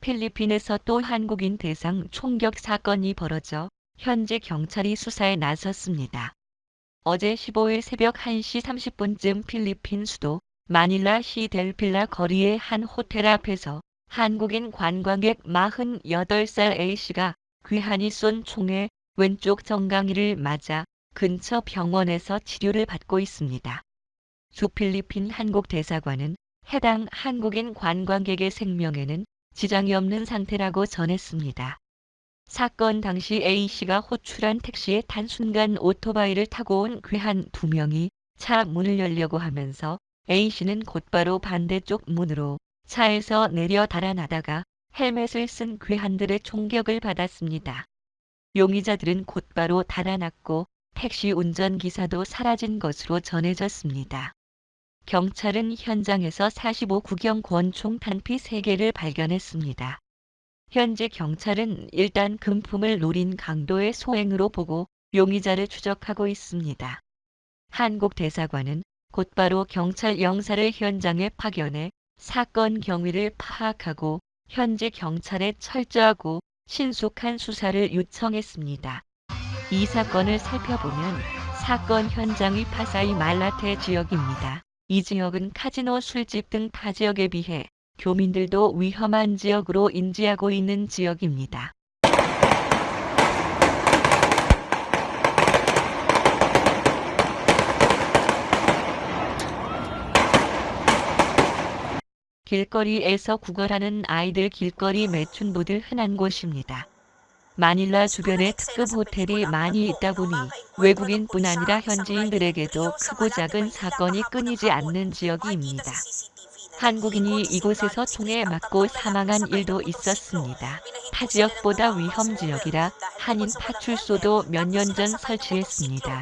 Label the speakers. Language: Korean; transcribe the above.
Speaker 1: 필리핀에서 또 한국인 대상 총격 사건이 벌어져 현재 경찰이 수사에 나섰습니다. 어제 15일 새벽 1시 30분쯤 필리핀 수도 마닐라 시 델필라 거리의 한 호텔 앞에서 한국인 관광객 48살 A씨가 귀한이 쏜 총에 왼쪽 정강이를 맞아 근처 병원에서 치료를 받고 있습니다. 주 필리핀 한국 대사관은 해당 한국인 관광객의 생명에는 지장이 없는 상태라고 전했습니다. 사건 당시 A씨가 호출한 택시에 탄 순간 오토바이를 타고 온 괴한 두 명이 차 문을 열려고 하면서 A씨는 곧바로 반대쪽 문으로 차에서 내려 달아나다가 헬멧을 쓴 괴한들의 총격을 받았습니다. 용의자들은 곧바로 달아났고 택시 운전기사도 사라진 것으로 전해졌습니다. 경찰은 현장에서 45구경 권총 탄피 3개를 발견했습니다. 현재 경찰은 일단 금품을 노린 강도의 소행으로 보고 용의자를 추적하고 있습니다. 한국 대사관은 곧바로 경찰 영사를 현장에 파견해 사건 경위를 파악하고 현재 경찰에 철저하고 신속한 수사를 요청했습니다. 이 사건을 살펴보면 사건 현장이 파사이 말라테 지역입니다. 이 지역은 카지노 술집 등 타 지역에 비해 교민들도 위험한 지역으로 인지하고 있는 지역입니다. 길거리에서 구걸하는 아이들 길거리 매춘부들 흔한 곳입니다. 마닐라 주변에 특급 호텔이 많이 있다 보니 외국인뿐 아니라 현지인들에게도 크고 작은 사건이 끊이지 않는 지역입니다. 한국인이 이곳에서 총에 맞고 사망한 일도 있었습니다. 타 지역보다 위험 지역이라 한인 파출소도 몇 년 전 설치했습니다.